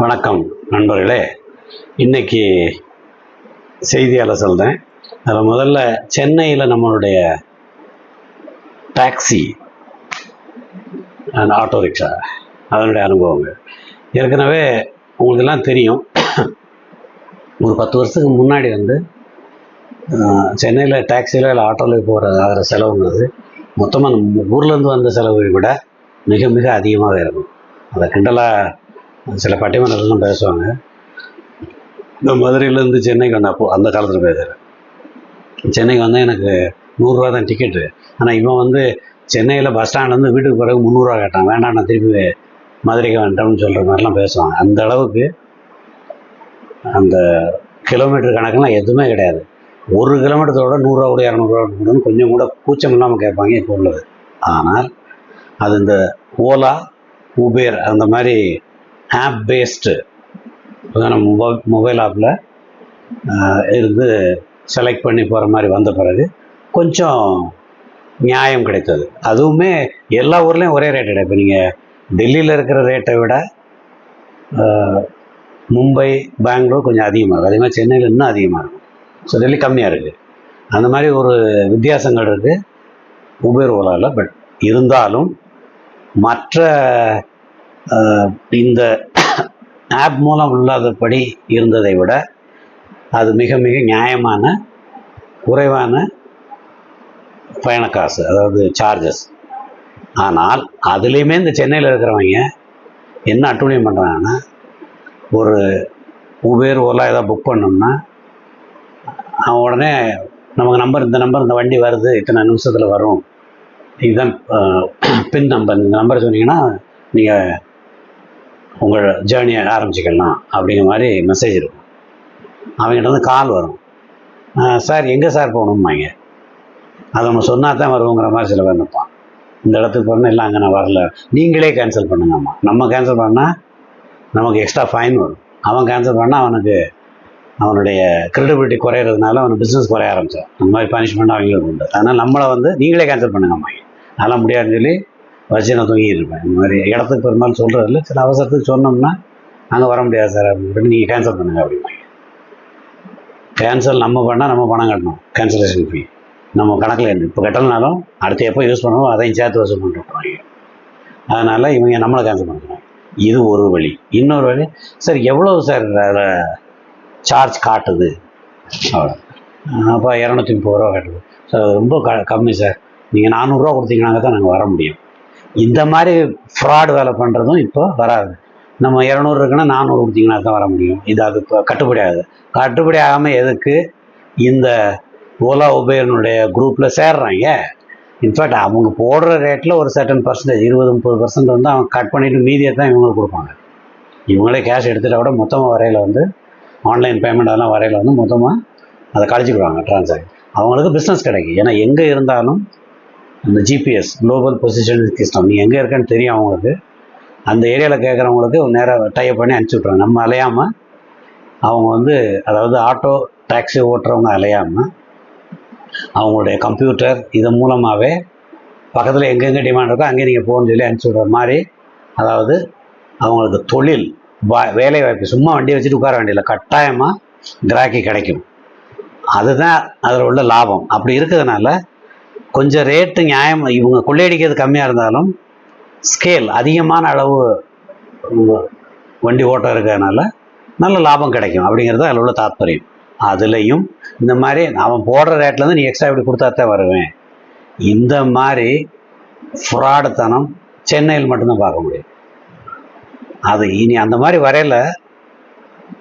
வணக்கம் நண்பர்களே. இன்னைக்கு செய்தியாளர் சொல்கிறேன் அதில் முதல்ல சென்னையில் நம்மளுடைய டாக்ஸி அண்ட் ஆட்டோ ரிக்ஷா அதனுடைய அனுபவங்கள். ஏற்கனவே உங்களுக்கெல்லாம் தெரியும். ஒரு பத்து வருஷத்துக்கு முன்னாடி வந்து சென்னையில் டாக்ஸியில் இல்லை ஆட்டோவில் போகிற ஆகிற செலவுங்கிறது மொத்தமாக நம்ம ஊர்லேருந்து வந்த செலவை விட மிக மிக அதிகமாக இருக்கும். அதை கிண்டலாக சில பட்டிமன்றத்துலாம் பேசுவாங்க. இந்த மதுரையிலேருந்து சென்னைக்கு வந்தேன் அப்போ அந்த காலத்தில் பேசுகிறேன் சென்னைக்கு வந்தால் எனக்கு நூறுரூவா தான் டிக்கெட்டு ஆனால் இவன் வந்து சென்னையில் பஸ் ஸ்டாண்ட்லேருந்து வீட்டுக்கு பிறகு முந்நூறுரூவா கேட்டான். வேண்டாம் நான் திருப்பி மதுரைக்கு வேண்டாம்னு சொல்கிற மாதிரிலாம் பேசுவாங்க. அந்த அளவுக்கு அந்த கிலோமீட்டர் கணக்கெல்லாம் எதுவுமே கிடையாது. ஒரு கிலோமீட்டரோட நூறுரூவா கூட இரநூறுவா கொடுன்னு கொஞ்சம் கூட கூச்சம் இல்லாமல் கேட்பாங்க இப்போ உள்ளது. ஆனால் அது இந்த ஓலா உபேர் அந்த மாதிரி ஆப் பேஸ்டு நம்ம மொபைல் மொபைல் ஆப்பில் இருந்து செலக்ட் பண்ணி போகிற மாதிரி வந்த பிறகு கொஞ்சம் நியாயம் கிடைத்தது. அதுவுமே எல்லா ஊர்லேயும் ஒரே ரேட் கிடையாது இப்போ நீங்கள் டெல்லியில் இருக்கிற ரேட்டை விட மும்பை பெங்களூர் கொஞ்சம் அதிகமாகும். அதே மாதிரி சென்னையில் இன்னும் அதிகமாக இருக்கும். ஸோ டெல்லி கம்மியாக இருக்குது அந்த மாதிரி ஒரு வித்தியாசங்கள் இருக்குது உபேர் ஓலாவில் பட் இருந்தாலும் மற்ற இந்த ஆப் மூலம் இல்லாதபடி இருந்ததை விட அது மிக மிக நியாயமான குறைவான பயண காசு அதாவது சார்ஜஸ் ஆனால் அதுலேயுமே இந்த சென்னையில் இருக்கிறவங்க என்ன அட்டூழியம் பண்ணுறாங்கன்னா ஒரு உபேர் ஓலா ஏதாவது புக் பண்ணோம்னா அவன் உடனே நமக்கு நம்பர் இந்த நம்பர் இந்த வண்டி வருது இத்தனை நிமிஷத்தில் வரும். இதுதான் பின் நம்பர் இந்த நம்பர் சொன்னீங்கன்னா நீங்கள் உங்கள் ஜேர்னியை ஆரம்பிச்சிக்கலாம் அப்படிங்கிற மாதிரி மெசேஜ் இருக்கும். அவங்ககிட்ட வந்து கால் வரும் சார் எங்கே சார் போகணும்பாங்க? அதை நம்ம சொன்னால் தான் வருவோங்கிற மாதிரி சில பேர் நிற்பான் இந்த இடத்துக்கு போனால் இல்லை அங்கே நான் வரல. நீங்களே கேன்சல் பண்ணுங்கம்மா. நம்ம கேன்சல் பண்ணால் நமக்கு எக்ஸ்ட்ரா ஃபைன் வரும். அவன் கேன்சல் பண்ணால் அவனுக்கு அவனுடைய கிரெடிபிலிட்டி குறையிறதுனால அவன் பிஸ்னஸ் குறைய ஆரம்பிச்சான் அந்த மாதிரி பனிஷ்மெண்ட் அவங்களுக்கு உண்டு. அதனால் நம்மளை வந்து நீங்களே கேன்சல் பண்ணுங்கம்மா அதெல்லாம் முடியாதுன்னு சொல்லி வச்சு நான் தூங்கிட்டு இருப்பேன் இந்த மாதிரி இடத்துக்கு பெரும்பாலும் சொல்கிறதில்ல சில அவசரத்துக்கு சொன்னோம்னா அங்கே வர முடியாது சார். அப்படின்னு நீங்கள் கேன்சல் பண்ணுங்க அப்படிம்பாங்க. கேன்சல் நம்ம பண்ணால் நம்ம பணம் கட்டணும். கேன்சலேஷன் ஃபீ நம்ம கணக்கில் இருந்து. இப்போ கட்டலனாலும் அடுத்து எப்போ யூஸ் பண்ணுவோம் அதையும் சேர்த்து வசூல் பண்ணிட்டு அதனால் இவங்க நம்மளை கேன்சல் பண்ணுறாங்க இது ஒரு வழி. இன்னொரு வழி சார் எவ்வளோ சார் அதில் சார்ஜ் காட்டுது? அவ்வளோ அப்போ இரநூத்தி முப்பது ரூபா காட்டுது. சார் ரொம்ப க கம்மி சார். நீங்கள் நானூறுரூவா கொடுத்தீங்கன்னாங்க தான் நாங்கள் வர முடியும். இந்த மாதிரி ஃப்ராடு வேலை பண்ணுறதும் இப்போ வராது. நம்ம இரநூறு இருக்குன்னா நானூறு கொடுத்தீங்கன்னா தான் வர முடியும். இது அது இப்போ கட்டுப்படி ஆகுது. கட்டுப்படி ஆகாமல் எதுக்கு இந்த ஓலா உபேரனுடைய குரூப்பில் சேர்றாங்க? இன்ஃபேக்ட் அவங்க போடுற ரேட்டில் ஒரு சர்டன் பர்சன்டேஜ் இருபது முப்பது பர்சன்ட் வந்து அவங்க கட் பண்ணிவிட்டு மீதியை தான் இவங்களுக்கு கொடுப்பாங்க. இவங்களே கேஷ் எடுத்துட்டா கூட மொத்தமாக வரையில் வந்து ஆன்லைன் பேமெண்ட் அதெல்லாம் வரையில் வந்து மொத்தமாக அதை கழிச்சிடுவாங்க ட்ரான்சாக்ஷன் அவங்களுக்கு பிஸ்னஸ் கிடைக்கும். ஏன்னா எங்கே இருந்தாலும் அந்த ஜிபிஎஸ் குளோபல் பொசிஷன் சிஸ்டம் நீ எங்கே இருக்கேன்னு தெரியும் அவங்களுக்கு. அந்த ஏரியாவில் கேட்குறவங்களுக்கு நேராக டைப் பண்ணி அனுப்பிச்சி விட்ருவாங்க நம்ம அலையாமல் அவங்க வந்து அதாவது ஆட்டோ டாக்ஸி ஓட்டுறவங்க அலையாமல் அவங்களுடைய கம்ப்யூட்டர் இதன் மூலமாகவே பக்கத்தில் எங்கெங்கே டிமாண்ட் இருக்கோ அங்கே நீங்கள் போகணும்னு சொல்லி அனுப்பிச்சி விட்ற மாதிரி அதாவது அவங்களுக்கு தொழில் வா வேலை வாய்ப்பு சும்மா வண்டி வச்சுட்டு உட்கார வேண்டியதில்லை. கட்டாயமாக கிராக்கி கிடைக்கும். அதுதான் அதில் உள்ள லாபம். அப்படி இருக்கிறதுனால கொஞ்சம் ரேட்டு நியாயம் இவங்க கொள்ளையடிக்கிறது கம்மியாக இருந்தாலும் ஸ்கேல் அதிகமான அளவு வண்டி ஓட்டம் இருக்கிறதுனால நல்ல லாபம் கிடைக்கும். அப்படிங்கிறது அதில் உள்ள தாத்பரியம். அதுலேயும் இந்த மாதிரி அவன் போடுற ரேட்லேருந்து நீ எக்ஸ்ட்ரா இப்படி கொடுத்தா தான் வருவேன். இந்த மாதிரி ஃப்ராடுத்தனம் சென்னையில் மட்டும்தான் பார்க்க முடியும். அது இனி அந்த மாதிரி வரையில்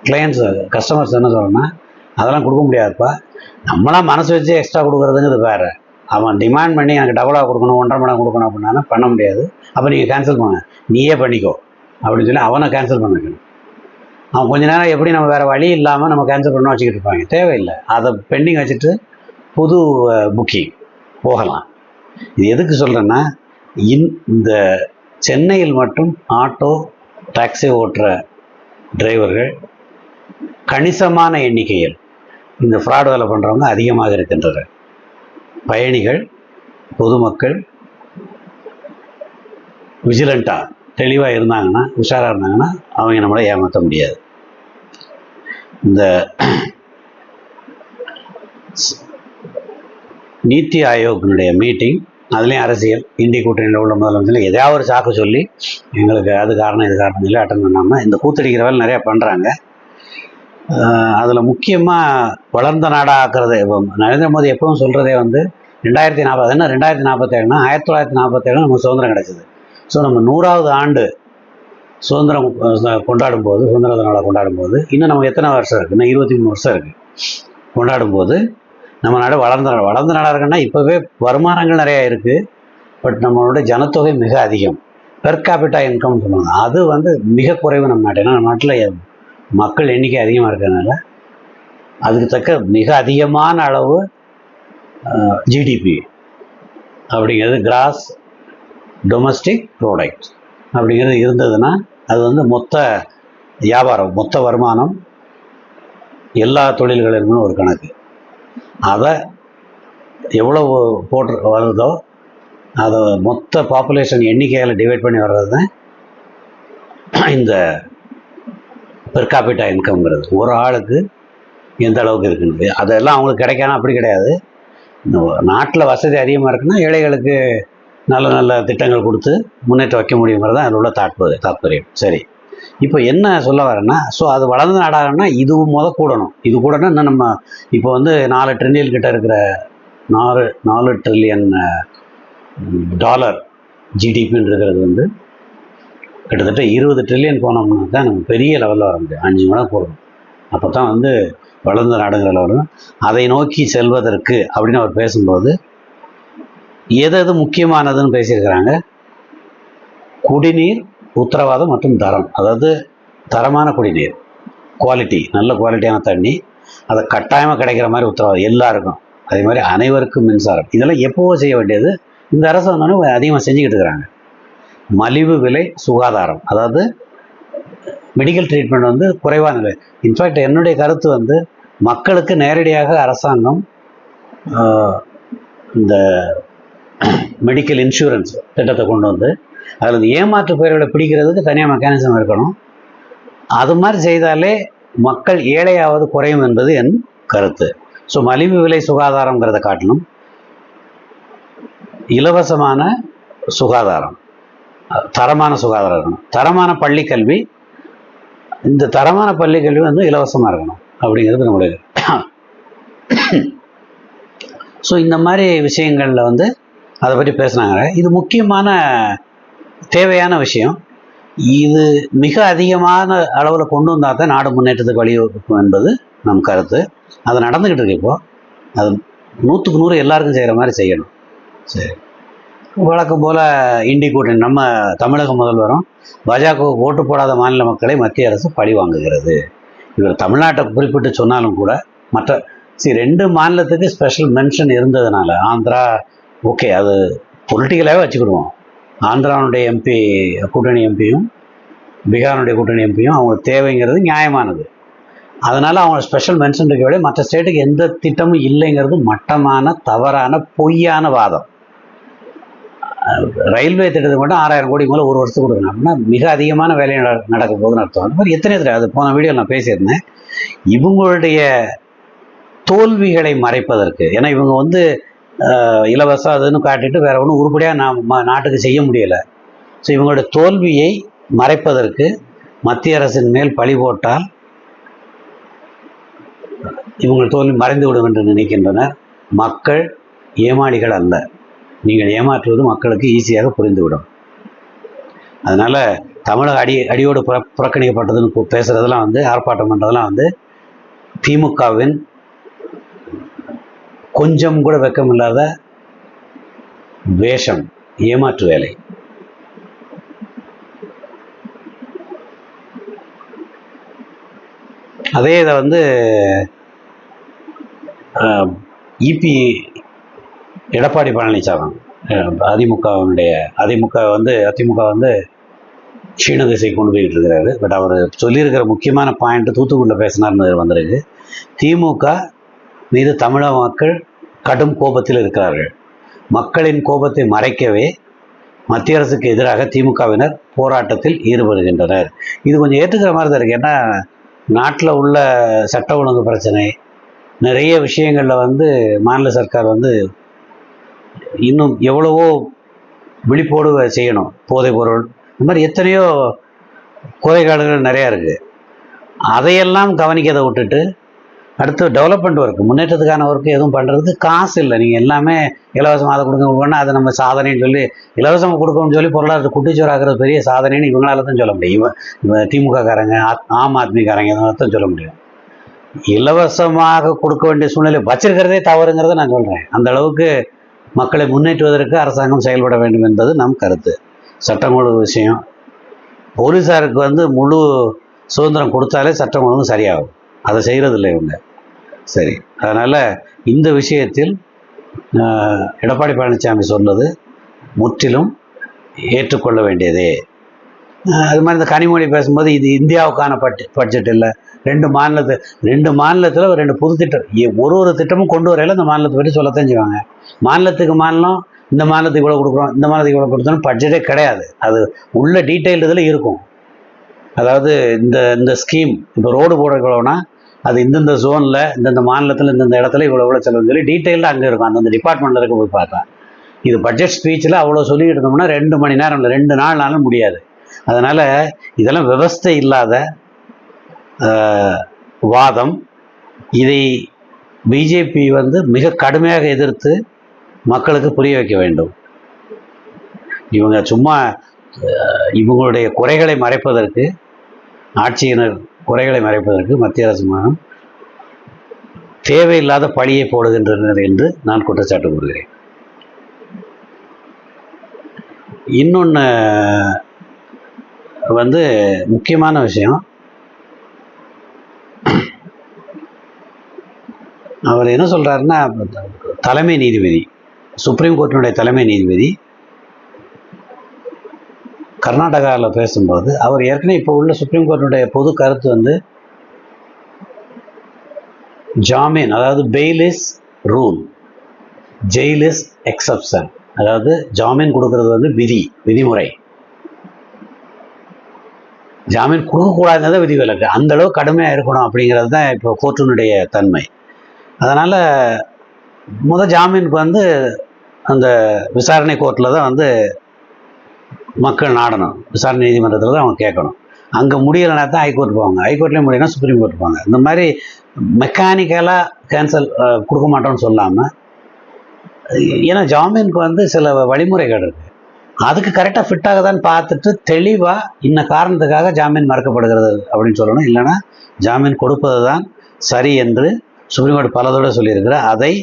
கிளையண்ட்ஸ் கஸ்டமர்ஸ் என்ன சொல்லணும்னா அதெல்லாம் கொடுக்க முடியாதுப்பா. நம்மளாம் மனசு வச்சு எக்ஸ்ட்ரா கொடுக்குறதுங்கிறது வேறு. அவன் டிமாண்ட் பண்ணி எனக்கு டபுளாக கொடுக்கணும் ஒன்றரை மணி கொடுக்கணும் அப்படின்னா பண்ண முடியாது. அப்போ நீங்கள் கேன்சல் பண்ண நீயே பண்ணிக்கோ. அப்படின்னு சொல்லி அவனை கேன்சல் பண்ண வைக்கணும் அவன் கொஞ்ச நேரம் எப்படி நம்ம வேறு வழி இல்லாமல் நம்ம கேன்சல் பண்ண வச்சுக்கிட்டு இருப்பாங்க. தேவையில்லை. அதை பெண்டிங் வச்சுட்டு புது புக்கிங் போகலாம். இது எதுக்கு சொல்கிறேன்னா இன் இந்த சென்னையில் மட்டும் ஆட்டோ டாக்ஸி ஓட்டுற டிரைவர்கள் கணிசமான எண்ணிக்கையில் இந்த ஃப்ராட் வேலை பண்ணுறவங்க அதிகமாக இருக்கின்றனர். பயணிகள் பொதுமக்கள் விஜிலண்ட்டாக தெளிவாக இருந்தாங்கன்னா உஷாராக இருந்தாங்கன்னா அவங்க நம்மளை ஏமாற்ற முடியாது. இந்த நீத்தி ஆயோக்கினுடைய மீட்டிங் அதுலேயும் அரசியல் இந்திய கூட்டணியில் உள்ள முதலமைச்சர் எதையாவது ஒரு சாக்கு சொல்லி எங்களுக்கு அது காரணம் இது காரணம் இல்லை அட்டன் பண்ணாமல் இந்த கூத்தடிக்கிற வேலை நிறையா பண்ணுறாங்க அதில் முக்கியமாக வளர்ந்த நாடாக ஆக்குறது இப்போ நரேந்திர மோடி எப்பவும் சொல்கிறதே வந்து ரெண்டாயிரத்தி நாற்பது என்ன ரெண்டாயிரத்தி நாற்பத்தேழுனா ஆயிரத்தி தொள்ளாயிரத்தி நாற்பத்தேழு நமக்கு சுதந்திரம் கிடைச்சிது. ஸோ நம்ம நூறாவது ஆண்டு சுதந்திரம் கொண்டாடும் போது சுதந்திர நாளை கொண்டாடும் போது இன்னும் நமக்கு எத்தனை வருஷம் இருக்குது இன்னும் இருபத்தி மூணு வருஷம் இருக்குது கொண்டாடும் போது நம்ம நாடு வளர்ந்த நாடு வளர்ந்த நாடாக இருக்குன்னா இப்போவே வருமானங்கள் நிறையா இருக்குது பட் நம்மளோட ஜனத்தொகை மிக அதிகம். பெர் கேபிட்டா இன்கம்னு சொல்லுவாங்க. அது வந்து மிக குறைவு நம்ம நாட்டு ஏன்னா நம்ம நாட்டில் மக்கள் எண்ணிக்கை அதிகமாக இருக்கிறதுனால அதுக்கு தக்க மிக அதிகமான அளவு ஜிடிபி அப்படிங்கிறது கிராஸ் டொமஸ்டிக் ப்ராடக்ட் அப்படிங்கிறது இருந்ததுன்னா அது வந்து மொத்த வியாபாரம் மொத்த வருமானம் எல்லா தொழில்களிலுமே ஒரு கணக்கு. அதை எவ்வளவு போட்டு வருதோ அதை மொத்த பாப்புலேஷன் எண்ணிக்கையில் டிவைட் பண்ணி வர்றது தான் இந்த பெர் காப்பிட்டா இன்கம்ங்கிறது ஒரு ஆளுக்கு எந்த அளவுக்கு இருக்குன்னு. அதெல்லாம் அவங்களுக்கு கிடைக்காம அப்படி கிடையாது. நாட்டில் வசதி அதிகமாக இருக்குன்னா ஏழைகளுக்கு நல்ல நல்ல திட்டங்கள் கொடுத்து முன்னேற்றம் வைக்க முடியுங்கிறது தான் அதில் உள்ள தாற்பது தாற்பயம். சரி. இப்போ என்ன சொல்ல வரேன்னா ஸோ அது வளர்ந்த நாடாகனா இது முத கூடணும். இது கூடனா இன்னும் நம்ம இப்போ வந்து நாலு ட்ரில்லியன் கிட்ட இருக்கிற நாலு நாலு ட்ரில்லியன் டாலர் ஜிடிபின்னு இருக்கிறது வந்து கிட்டத்தட்ட இருபது ட்ரில்லியன் போனோம்னா தான் நம்ம பெரிய லெவலில் வர முடியும். அஞ்சு மடங்கு போடணும் அப்போ தான் வந்து வளர்ந்த நாடுகளில் வரும். அதை நோக்கி செல்வதற்கு அப்படின்னு அவர் பேசும்போது எது எது முக்கியமானதுன்னு பேசியிருக்கிறாங்க? குடிநீர் உத்தரவாதம் மற்றும் தரம். அதாவது தரமான குடிநீர். குவாலிட்டி நல்ல குவாலிட்டியான தண்ணி. அதை கட்டாயமாக கிடைக்கிற மாதிரி உத்தரவாதம் எல்லாருக்கும். அதே மாதிரி அனைவருக்கும் மின்சாரம். இதெல்லாம் எப்போவோ செய்ய வேண்டியது. இந்த அரசு வந்தோடனே அதிகமாக செஞ்சுக்கிட்டு இருக்கிறாங்க. மலிவு விலை சுகாதாரம். அதாவது மெடிக்கல் ட்ரீட்மெண்ட் வந்து குறைவான விலை. இன்ஃபேக்ட் என்னுடைய கருத்து வந்து மக்களுக்கு நேரடியாக அரசாங்கம் இந்த மெடிக்கல் இன்சூரன்ஸ் திட்டத்தை கொண்டு வந்து அதில் ஏமாற்று பெயர்களை பிடிக்கிறதுக்கு தனியாக மெக்கானிசம் இருக்கணும். அது மாதிரி செய்தாலே மக்கள் ஏழையாவது குறையும் என்பது என் கருத்து. ஸோ மலிவு விலை சுகாதாரங்கிறத காட்டிலும் இலவசமான சுகாதாரம். தரமான சுகாதாரம் இருக்கணும். தரமான பள்ளிக்கல்வி இந்த தரமான பள்ளி கல்வி வந்து இலவசமாக இருக்கணும் அப்படிங்கிறது நம்மளுடைய ஸோ இந்த மாதிரி விஷயங்களில் வந்து அதை பற்றி பேசுனாங்க. இது முக்கியமான தேவையான விஷயம். இது மிக அதிகமான அளவில் கொண்டு வந்தால் தான் நாடு முன்னேற்றத்துக்கு வழிவகுக்கும் என்பது நம் கருத்து. அது நடந்துக்கிட்டு இருக்கு இப்போது அது நூற்றுக்கு நூறு எல்லாருக்கும் செய்கிற மாதிரி செய்யணும். சரி. வழக்கம் போல் இண்டி கூட்டணி நம்ம தமிழக முதல்வரும் பாஜக ஓட்டு போடாத மாநில மக்களை மத்திய அரசு பழி வாங்குகிறது. இவர் தமிழ்நாட்டை குறிப்பிட்டு சொன்னாலும் கூட மற்ற சரி ரெண்டு மாநிலத்துக்கு ஸ்பெஷல் மென்ஷன் இருந்ததுனால ஆந்திரா ஓகே அது பொலிட்டிக்கலாகவே வச்சுக்கிடுவோம். ஆந்திராவுடைய எம்பி கூட்டணி எம்பியும் பீகாருடைய கூட்டணி எம்பியும் அவங்களுக்கு தேவைங்கிறது நியாயமானது. அதனால் அவங்க ஸ்பெஷல் மென்ஷன் இருக்க விட மற்ற ஸ்டேட்டுக்கு எந்த திட்டமும் இல்லைங்கிறது மட்டமான தவறான பொய்யான வாதம். ரயில்வே திட்டத்தை மட்டும் ஆறாயிரம் கோடி மேலே ஒரு வருஷத்துக்கு கொடுக்கணும் அப்படின்னா மிக அதிகமான வேலை நட- நடக்க போகுதுன்னு அர்த்தம். அந்த மாதிரி எத்தனை தடவை அது போன வீடியோ நான் பேசியிருந்தேன். இவங்களுடைய தோல்விகளை மறைப்பதற்கு ஏன்னா இவங்க வந்து இலவசம் அதுன்னு காட்டிட்டு வேற ஒன்றும் உருப்படியாக நாம் நாட்டுக்கு செய்ய முடியலை. ஸோ இவங்களுடைய தோல்வியை மறைப்பதற்கு மத்திய அரசின் மேல் பழி போட்டால் இவங்கள் தோல்வி மறைந்து விடும் என்று நினைக்கின்றனர் மக்கள் ஏமாளிகள் அல்ல. நீங்கள் ஏமாற்றுவது மக்களுக்கு ஈஸியாக புரிந்துவிடும். அதனால தமிழக அடி அடியோடு புற புறக்கணிக்கப்பட்டதுன்னு பேசுகிறதெல்லாம் வந்து ஆர்ப்பாட்டம் பண்ணுறதெல்லாம் வந்து திமுகவின் கொஞ்சம் கூட வெக்கமில்லாத வேஷம் ஏமாற்று வேலை. அதே இதை வந்து இபி எடப்பாடி பழனிசாமி. அதிமுகவினுடைய அதிமுக வந்து அதிமுக வந்து சீன திசை கொண்டு போயிட்டு இருக்கிறாரு. பட் அவர் சொல்லியிருக்கிற முக்கியமான பாயிண்ட் தூத்துக்குடியில் பேசினார்னு வந்திருக்கு. திமுக மீது தமிழக மக்கள் கடும் கோபத்தில் இருக்கிறார்கள். மக்களின் கோபத்தை மறைக்கவே மத்திய அரசுக்கு எதிராக திமுகவினர் போராட்டத்தில் ஈடுபடுகின்றனர். இது கொஞ்சம் ஏற்றுக்கிற மாதிரி தான் இருக்குது ஏன்னா நாட்டில் உள்ள சட்ட ஒழுங்கு பிரச்சனை நிறைய விஷயங்களில் வந்து மாநில சர்க்கார் வந்து இன்னும் எவ்வளவோ விழிப்போடு செய்யணும் போதைப் பொருள். இந்த மாதிரி எத்தனையோ கோதைக்காடுகள் நிறையா இருக்குது அதையெல்லாம் கவனிக்கதை விட்டுட்டு அடுத்து டெவலப்மெண்ட் ஒர்க் முன்னேற்றத்துக்கான ஒர்க் எதுவும் பண்ணுறதுக்கு காசு இல்லை. நீங்கள் எல்லாமே இலவசமாக அதை கொடுக்க கொடுக்கணும் அதை நம்ம சாதனைன்னு சொல்லி இலவசமாக கொடுக்கணும்னு சொல்லி பொருளாதாரத்தை குட்டிச்சோறாகிறது பெரிய சாதனைன்னு இவங்களால தான் சொல்ல முடியும். இவன் இவன் திமுககாரங்க ஆம் ஆம் ஆத்மிக்காரங்க இதனால தான் சொல்ல முடியும். இலவசமாக கொடுக்க வேண்டிய சூழ்நிலை வச்சிருக்கிறதே தவறுங்கிறத நான் சொல்கிறேன் அந்த அளவுக்கு மக்களை முன்னேற்றுவதற்கு அரசாங்கம் செயல்பட வேண்டும் என்பது நம் கருத்து. சட்டம் ஒழுங்கு விஷயம். போலீஸாருக்கு வந்து முழு சுதந்திரம் கொடுத்தாலே சட்டம் ஒழுங்கு சரியாகும். அதை செய்கிறதில்லை இவங்க. சரி. அதனால் இந்த விஷயத்தில் எடப்பாடி பழனிசாமி சொன்னது முற்றிலும் ஏற்றுக்கொள்ள வேண்டியதே. அது மாதிரி இந்த கனிமொழி பேசும்போது இது இந்தியாவுக்கான பட் பட்ஜெட் இல்லை. ரெண்டு மாநிலத்து ரெண்டு மாநிலத்தில் ரெண்டு புது திட்டம். ஒரு ஒரு திட்டமும் கொண்டு வரையில இந்த மாநிலத்தை பற்றி சொல்லத்தான் செய்வாங்க மாநிலத்துக்கு மாநிலம் இந்த மாநிலத்துக்கு இவ்வளோ கொடுக்குறோம் இந்த மாநிலத்துக்கு இவ்வளோ கொடுத்தோம்னு பட்ஜெட்டே கிடையாது. அது உள்ள டீட்டெயில் இதில் இருக்கும். அதாவது இந்த இந்த ஸ்கீம் இப்போ ரோடு போடுறோம்னா அது இந்தந்த ஜோனில் இந்தந்த மாநிலத்தில் இந்தந்த இடத்துல இவ்வளோ இவ்வளோ செலவுன்னு சொல்லி டீட்டெயிலாக அங்கே இருக்கும். அந்தந்த டிபார்ட்மெண்ட்டில் இருக்க போய் பார்த்தா. இது பட்ஜெட் ஸ்பீச்சில் அவ்வளோ சொல்லிட்டு இருந்தோம்னா ரெண்டு மணி நேரம் இல்லை ரெண்டு நாள்னாலும் முடியாது. அதனால் இதெல்லாம் விவஸ்தை இல்லாத வாதம். இதை பிஜேபி வந்து மிக கடுமையாக எதிர்த்து மக்களுக்கு புரிய வைக்க வேண்டும். இவங்க சும்மா இவங்களுடைய குறைகளை மறைப்பதற்கு ஆட்சியினர் குறைகளை மறைப்பதற்கு மத்திய அரசு மானம் தேவையில்லாத பழியை போடுகின்றனர் என்று நான் குற்றச்சாட்டு கூறுகிறேன். இன்னொன்று வந்து முக்கியமான விஷயம் அவர் என்ன சொல்கிறாருன்னா தலைமை நீதிபதி சுப்ரீம் கோர்ட்டினுடைய தலைமை நீதிபதி கர்நாடகாவில் பேசும்போது அவர் ஏற்கனவே இப்போ உள்ள சுப்ரீம் கோர்ட்டினுடைய பொது கருத்து வந்து ஜாமீன் அதாவது bail is rule jail is exception அதாவது ஜாமீன் கொடுக்கறது வந்து விதி விதிமுறை. ஜாமீன் கொடுக்கக்கூடாதுங்கிறத விதிவிலக்கு. விலக்கு அளவு கடுமையாக இருக்கணும் அப்படிங்கிறது தான் இப்போ கோர்ட்டினுடைய தன்மை. அதனால் முத ஜாமீனுக்கு வந்து அந்த விசாரணை கோர்ட்டில் தான் வந்து மக்கள் நாடணும். விசாரணை நீதிமன்றத்தில் தான் அவங்க கேட்கணும். அங்கே முடியலைனா தான் ஹைகோர்ட் போவாங்க. ஹைகோர்ட்லேயும் முடியலனா சுப்ரீம் கோர்ட் போவாங்க. இந்த மாதிரி மெக்கானிக்கலாக கேன்சல் கொடுக்க மாட்டோம்னு சொல்லாமல் ஏன்னா ஜாமீனுக்கு வந்து சில வழிமுறைகள் இருக்குது அதுக்கு கரெக்டாக ஃபிட் ஆகுதான்னு பார்த்துட்டு தெளிவாக இன்ன காரணத்துக்காக ஜாமீன் மறுக்கப்படுகிறது அப்படின்னு சொல்லணும். இல்லைன்னா ஜாமீன் கொடுப்பது தான் சரி என்று சுப்ரீம் கோர்ட் பல தடவை சொல்லியிருக்கிறார் அதை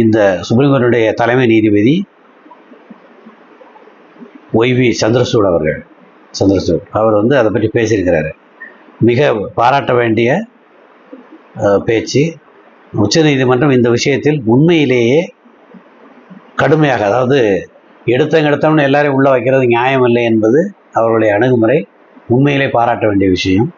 இந்த சுப்ரீம் கோர்ட்டுடைய தலைமை நீதிபதி ஒய்வி சந்திரசூட் அவர்கள் சந்திரசூட் அவர் வந்து அதை பற்றி பேசியிருக்கிறாரு. மிக பாராட்ட வேண்டிய பேச்சு. உச்சநீதிமன்றம் இந்த விஷயத்தில் உண்மையிலேயே கடுமையாக அதாவது எடுத்தங்க எடுத்தவன்னு எல்லாரையும் உள்ளே வைக்கிறது நியாயம் இல்லை என்பது அவர்களுடைய அணுகுமுறை உண்மையிலே பாராட்ட வேண்டிய விஷயம்.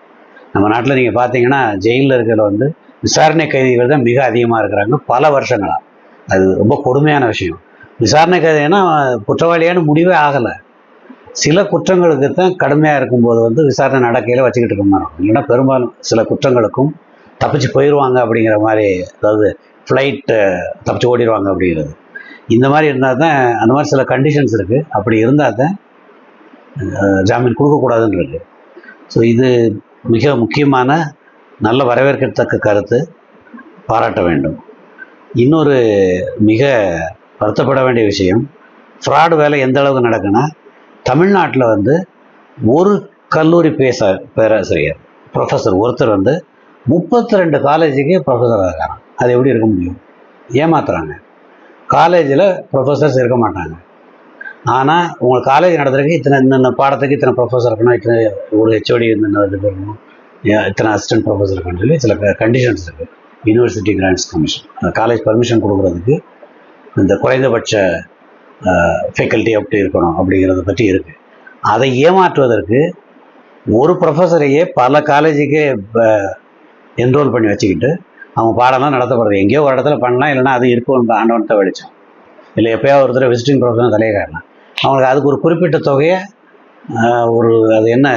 நம்ம நாட்டில் நீங்கள் பார்த்தீங்கன்னா ஜெயிலில் இருக்கிற வந்து விசாரணை கைதிகள் தான் மிக அதிகமாக இருக்கிறாங்க. பல வருஷங்களாக அது ரொம்ப கொடுமையான விஷயம். விசாரணை கைதினா குற்றவாளியான முடிவே ஆகலை. சில குற்றங்களுக்கு தான் கடுமையாக இருக்கும்போது வந்து விசாரணை நடக்கையில் வச்சுக்கிட்டு இருக்க மாதிரி இருக்கும் இல்லைன்னா பெரும்பாலும் சில குற்றங்களுக்கும் தப்பிச்சு போயிடுவாங்க அப்படிங்கிற மாதிரி அதாவது ஃப்ளைட்டு தப்பிச்சு ஓடிடுவாங்க அப்படிங்கிறது. இந்த மாதிரி இருந்தால் தான் அந்த மாதிரி சில கண்டிஷன்ஸ் இருக்குது அப்படி இருந்தால் தான் ஜாமீன் கொடுக்கக்கூடாதுன்னு ஸோ இது மிக முக்கியமான நல்ல வரவேற்கத்தக்க கருத்து பாராட்ட வேண்டும். இன்னொரு மிக வருத்தப்பட வேண்டிய விஷயம் ஃப்ராடு வேலை எந்த அளவுக்கு நடக்குன்னா தமிழ்நாட்டில் வந்து ஒரு கல்லூரி பேச பேராசிரியர் ப்ரொஃபஸர் ஒருத்தர் வந்து முப்பத்தி ரெண்டு காலேஜுக்கு ப்ரொஃபஸராக இருக்காங்க அது எப்படி இருக்க முடியும்? ஏமாத்துறாங்க. காலேஜில் ப்ரொஃபஸர்ஸ் இருக்க மாட்டாங்க. ஆனால் உங்கள் காலேஜ் நடத்துறதுக்கு இத்தனை இந்த பாடத்துக்கு இத்தனை ப்ரொஃபஸர் இருக்கணும் இத்தனை ஒரு ஹெச்ஓடி இந்த இது இருக்கணும். இத்தனை அசிஸ்டன்ட் ப்ரொஃபஸர் இருக்குன்னு சொல்லி சில கண்டிஷன்ஸ் இருக்குது university grants commission college permission கொடுக்குறதுக்கு இந்த குறைந்தபட்ச ஃபேக்கல்ட்டி அப்படி இருக்கணும் அப்படிங்கிறத பற்றி இருக்குது அதை ஏமாற்றுவதற்கு ஒரு ப்ரொஃபஸரையே பல காலேஜுக்கே என்ரோல் பண்ணி வச்சுக்கிட்டு அவங்க பாடம்லாம் நடத்தப்படுறது எங்கேயோ ஒரு இடத்துல பண்ணலாம் இல்லைன்னா அது இருக்கும் ஆண்டவனத்தை வெளிச்சம் இல்லை எப்போயோ ஒருத்தர் விசிட்டிங் ப்ரொஃபஸர் தலையை காட்டலாம். அவங்களுக்கு அதுக்கு ஒரு குறிப்பிட்ட தொகையை ஒரு அது என்ன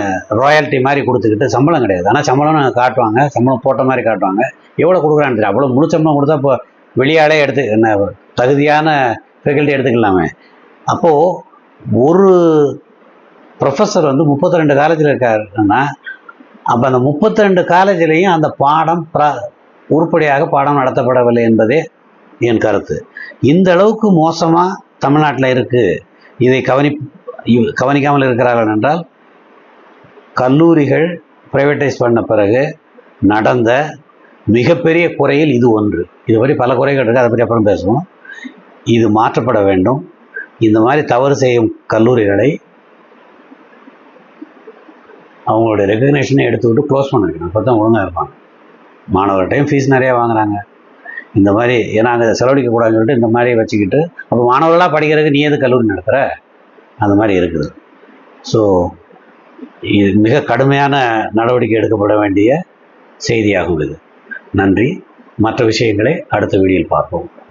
ராயல்ட்டி மாதிரி கொடுத்துக்கிட்டு சம்பளம் கிடையாது. ஆனால் சம்பளம்னு காட்டுவாங்க. சம்பளம் போட்ட மாதிரி காட்டுவாங்க. எவ்வளோ கொடுக்குறான்னு தெரியும் அவ்வளோ முழு சம்பளம் கொடுத்தா இப்போ வெளியாலே எடுத்து என்ன தகுதியான ஃபெக்கல்ட்டி எடுத்துக்கலாமே. அப்போது ஒரு ப்ரொஃபஸர் வந்து 32 ரெண்டு காலேஜில் இருக்காருன்னா அப்போ அந்த 32 ரெண்டு காலேஜ்லேயும் அந்த பாடம் ப்ர உருப்படியாக பாடம் நடத்தப்படவில்லை என்பதே என் கருத்து. இந்த அளவுக்கு மோசமாக தமிழ்நாட்டில் இருக்குது இதை கவனி கவனிக்காமல் இருக்கிறார்கள் என்றால் கல்லூரிகள் ப்ரைவேட்டைஸ் பண்ண பிறகு நடந்த மிகப்பெரிய குறையில் இது ஒன்று. இது பற்றி பல குறைகள் இருக்குது அதை பற்றி அப்புறம் பேசுவோம். இது மாற்றப்பட வேண்டும். இந்த மாதிரி தவறு செய்யும் கல்லூரிகளை அவங்களுடைய ரெகக்னேஷனை எடுத்துக்கிட்டு க்ளோஸ் பண்ண வைக்கணும். அப்போ தான் ஒழுங்காக இருப்பாங்க. மாணவர்கிட்டையும் ஃபீஸ் நிறையா வாங்குறாங்க. இந்த மாதிரி ஏன்னா அங்கே செலவழிக்கக்கூடாதுன்னு சொல்லிட்டு இந்த மாதிரி வச்சுக்கிட்டு அப்போ மாணவர்களாக படிக்கிறதுக்கு நீ எது கல்லூரி நடத்துகிற அந்த மாதிரி இருக்குது. ஸோ இது மிக கடுமையான நடவடிக்கை எடுக்கப்பட வேண்டிய செய்தியாகும் இது. நன்றி. மற்ற விஷயங்களை அடுத்த வீடியோவில் பார்ப்போம்.